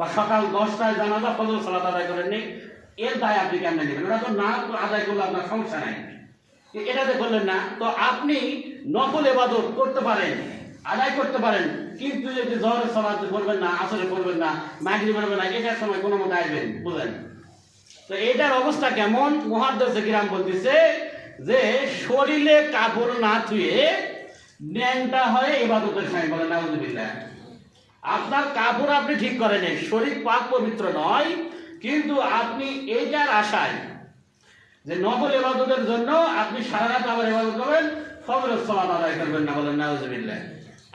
বা সকাল দশটায় জানাজা, ফজর সালাত আদায় করেননি। এর দায় আপনি কেমনে নেবেন? ওটা তো না আদায় করলে আপনার সমস্যা নাই। এটা এটাতে করলেন না, তো আপনি নকল এবাদত করতে পারেন, আদায় করতে পারেন, কিন্তু যদি জহরের সলাতে করবেন না, আসরে করবেন না মাগরি করবেন না, এটার সময় কোনো মতো আসবেন বুঝলেন? তো এটার অবস্থা কেমন? মহাদ্দেশ কিরাম বলতেছে যে, শরীরে কাপড় না ধুয়ে ন্যাংটা হয়ে এবাদতের সময় বলে নাউজুবিল্লাহ। আপনার কাপড় আপনি ঠিক করেন শরীর পাক পবিত্র নয়, কিন্তু আপনি এইটার আশায় যে নকল এবাদতের জন্য আপনি সারা রাত আবার এবাদত করবেন, ফজরের সালাত আদায় করবেন না বলেন, নাউজুবিল্লাহ।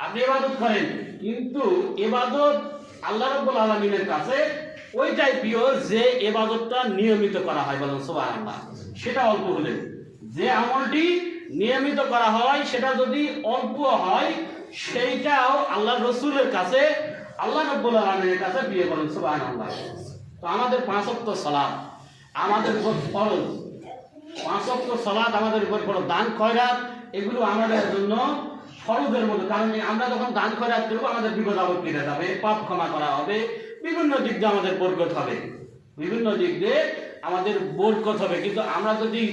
আপনি এবাদত করেন, কিন্তু এবাদত আল্লাহ রাব্বুল আলামিনের কাছে ওইটাই প্রিয় যে এবাদতটা নিয়মিত করা হয় বলেন, সুবহানাল্লাহ। সেটা অল্প হলে যে আমলটি নিয়মিত করা হয়, সেটা যদি অল্প হয়, সেইটাও আল্লাহ রসুলের কাছে, আল্লাহ রাব্বুল আলামিনের কাছে বিয়ে করেন, সুবহানাল্লাহ। তো আমাদের পাঁচ ওয়াক্ত সালাত, আমাদের উপর ফরজ। পাঁচ ওয়াক্ত সালাত আমাদের উপর ফরজ দান, খয়রাত, এগুলো আমাদের জন্য ফরজের মধ্যে কারণ আমরা যখন দান, খয়রাত করব, আমাদের বিপদ আপদ কেটে যাবে, পাপ ক্ষমা করা হবে, বিভিন্ন দিক দিয়ে আমাদের বরকত হবে। বিভিন্ন দিক দিয়ে আমাদের বরকত হবে। কিন্তু আমরা যদি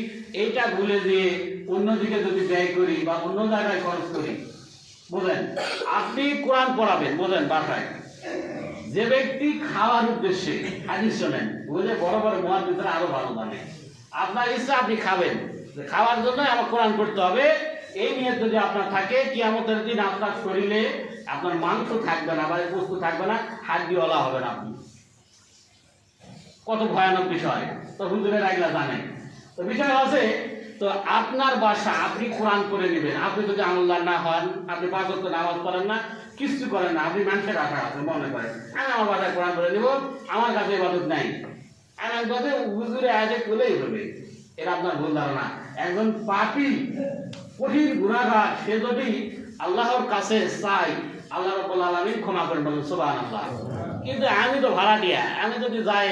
এইটা ভুলে দিয়ে অন্যদিকে যদি ব্যয় করি বা অন্য জায়গায় খরচ করি বুঝলেন আপনি কোরআন পড়াবেন বুঝলেন বাসায়। যে ব্যক্তি খাওয়ার উদ্দেশ্যে, হাদিস শোনেন বুঝলে বড় বড় ভিতরে আরও ভালো জানে। আপনার ইচ্ছা, আপনি খাবেন। খাওয়ার জন্য আমার কোরআন করতে হবে। এই নিয়ে যদি আপনার থাকে, কিয়ামতের দিন আপনার শরীরে আপনার মাংস থাকবে না বা বস্তু থাকবে না হাত হাড্ডিওয়ালা হবে না আপনি। কত ভয়ানক বিষয়। তো হুজুরের আগলা জানে তো বিষয় আছে তো আপনার বাসা আপনি কোরআন করে নেবেন। আপনি যদি আমলদার না হন, আপনি ওয়াক্ত নামাজ পড়েন না কিছু করেন না। আপনি মানুষের আশা আছে, মনে করেন। আমি আমার বাসায় কোরআন করে নেব, আমার কাছে ইবাদত নাই। আমি একবারে হুজুরে আজে খুলেই হবে এটা আপনার ভুল ধারণা। একজন পাপি, কঠিন গুণাগার সে যদি আল্লাহর কাছে চাই আল্লাহ রব্বুল আলামিন ক্ষমা করেন বলেন, সুবহানাল্লাহ। কিন্তু আমি তো ভাড়াটিয়া, আমি যদি যাই,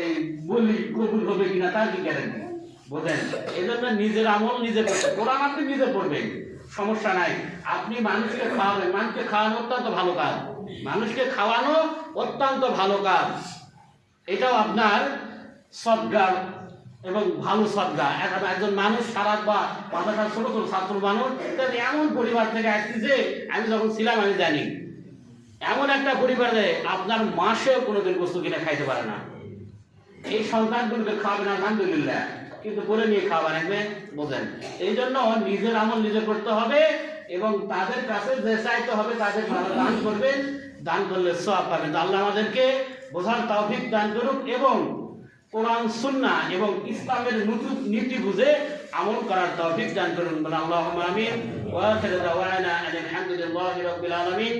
এই বলি কবুল হবে কিনা, তার কি গ্যারেন্টি বোঝেন? এই জন্য নিজের আমল নিজে করতে কোরআন আপনি নিজে পড়বেন। সমস্যা নাই। আপনি মানুষকে খাওয়াবেন। মানুষকে খাওয়ানো অত্যন্ত ভালো কাজ। মানুষকে খাওয়ানো অত্যন্ত ভালো কাজ। এটাও আপনার সদ্গার এবং ভালো সদ্গা। এখন একজন মানুষ সারা বা মাথাটা ছোট ছোট ছাত্র মানুষ এমন পরিবার থেকে আসছি যে আমি যখন ছিলাম, আমি জানি। এমন একটা পরিবারে আপনার মাসেও কোনোদিন বস্তু কিনে খাইতে পারে না। এই সন্তানগুলোকে খাওয়াবেন, আলহামদুলিল্লাহ। কিন্তু করে নিয়ে খাওয়া রাখবে বোঝেন। এই জন্য নিজের আমল নিজে করতে হবে এবং তাদের কাছে যে চাইতে হবে তাদের দান করবেন। দান করলে সব পাবেন। আল্লাহ আমাদেরকে বোঝার তৌফিক দান করুক এবং কোরআন, সুন্নাহ এবং ইসলামের নতুন নীতি বুঝে আমল করার তৌফিক দান করুন। বলে আল্লাহ আমিন। রাব্বিল আলামিন।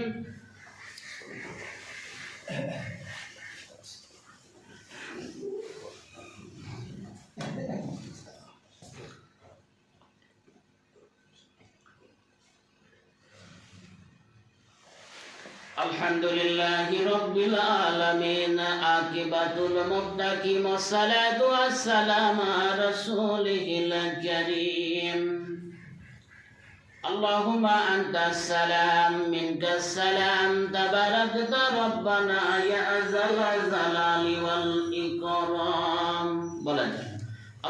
الحمد لله رب العالمين عاقبة المتقين والصلاة والسلام على رسوله الكريم اللهم أنت السلام منك السلام تباركت ربنا يا ذا الجلال والإكرام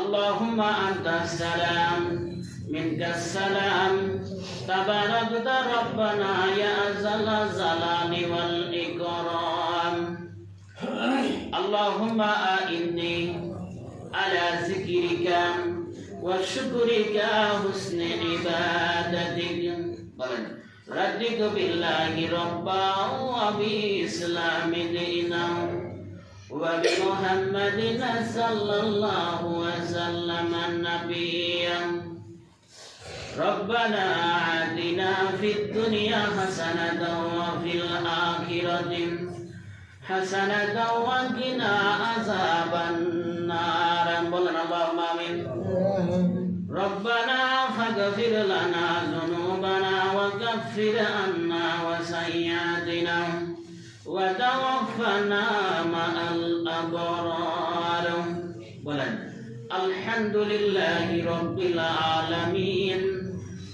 اللهم أنت السلام منك السلام تباركت ربنا يا ذا الجلال والإكرام اللهم أعني على ذكرك وشكرك حسن عبادتك رضيت بالله ربا وبإسلام دينا وبمحمد صلى الله وسلم نبيا ربنا آتنا في الدنيا حسنة وفي الآخرة حسنة وقنا عذاب النار. ربنا فاغفر لنا ذنوبنا وكفر عنا وسيئاتنا وتوفنا مع الأبرار. الحمد لله رب العالمين.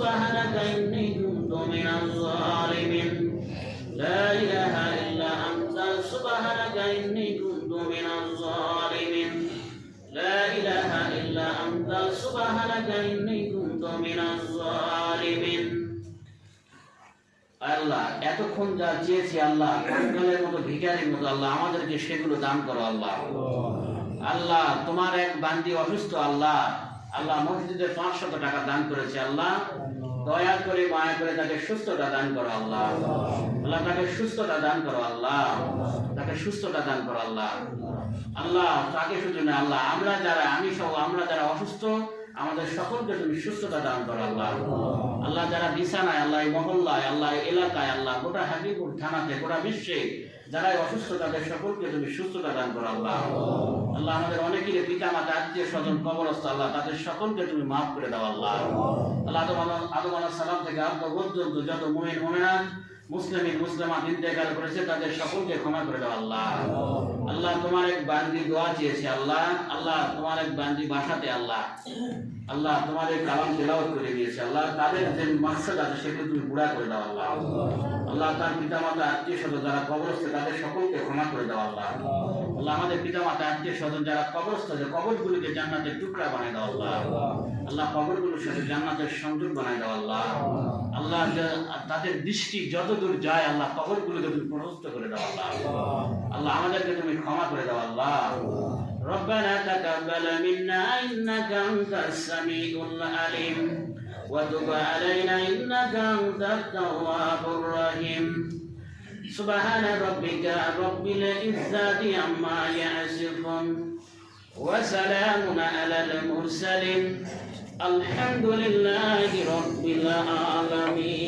سبحانك إني كنت من الظالمين لا إله إلا أنت سبحانك إني كنت من الظالمين لا إله إلا أنت سبحانك إني كنت من الظالمين আল্লাহ এতক্ষণ যা চেয়েছি আল্লাহ কঙ্কালের মতো ভিখারির মতো আল্লাহ আমাদেরকে সেগুলো দান করো আল্লাহ আল্লাহ তোমার এক বান্দি অসুস্থ আল্লাহ আল্লাহ মসজিদে পাঁচ শত টাকা দান করেছে, আল্লাহ, দয়া করে, মায়া করে তাকে সুস্থতা দান করো, আল্লাহ। আল্লাহ, তাকে সুস্থতা দান করো, আল্লাহ। তাকে সুস্থতা দান করো, আল্লাহ। আল্লাহ, তাকে না, আল্লাহ, আমরা যারা, আমি সহ আমরা যারা অসুস্থ আমাদের সকলকে তুমি সুস্থতা দান করো আল্লাহ। আল্লাহ যারা বিছানায়, আল্লাহ মহল্লায়, আল্লাহ এলাকায়, আল্লাহ গোটা হাকিপুর থানাতে, গোটা বিশ্বে যারা অসুস্থ তাদের সকলকে তুমি সুস্থতা দান করো আল্লাহ। আল্লাহ আমাদের অনেকেরই পিতা মাতা আত্মীয় স্বজন কবরস্থ আল্লাহ, তাদের সকলকে তুমি মাফ করে দাও আল্লাহ। আল্লাহ আদম আদম সালাম থেকে আব্দ পর্যন্ত যত মুমিন, মুমিনাত মুসলিমিন মুসলিমাত ইন্তেকাল করেছে তাদের সকলকে ক্ষমা করে দাও আল্লাহ। আল্লাহ। তোমার এক বান্দি দোয়া চেয়েছে আল্লাহ আল্লাহ তোমার এক বান্দি বাসাতে আল্লাহ। আল্লাহ তোমার এই কালাম তেলাওয়াত করে দিয়েছে আল্লাহ তাদের যে মাকসাদ আছে সেগুলো তুমি পুরা করে দাও আল্লাহ। আল্লাহ তার পিতা মাতা আত্মীয় স্বজন যারা কবরস্থ তাদের সকলকে ক্ষমা করে দাও আল্লাহ। আল্লাহ আমাদের পিতা মাতা আত্মীয় স্বজন যারা কবরস্থ আছে কবরগুলিকে জান্নাতের টুকরা বানিয়ে দাও আল্লাহ। আল্লাহ কবরগুলোর সাথে জান্নাতের সংযোগ বানিয়ে দাও আল্লাহ। আল্লাহ তাদের দৃষ্টি যতদূর যায় আল্লাহ কবরগুলোকে তুমি প্রশস্ত করে দাও আল্লাহ আল্লাহ আমাদেরকে তুমি ক্ষমা করে দাও আল্লাহ ربنا تقبل منا إنك أنت السميع العليم وتب علينا إنك أنت التواب الرحيم سبحان ربك رب العزة عما يصفون وسلام على المرسلين الحمد لله رب العالمين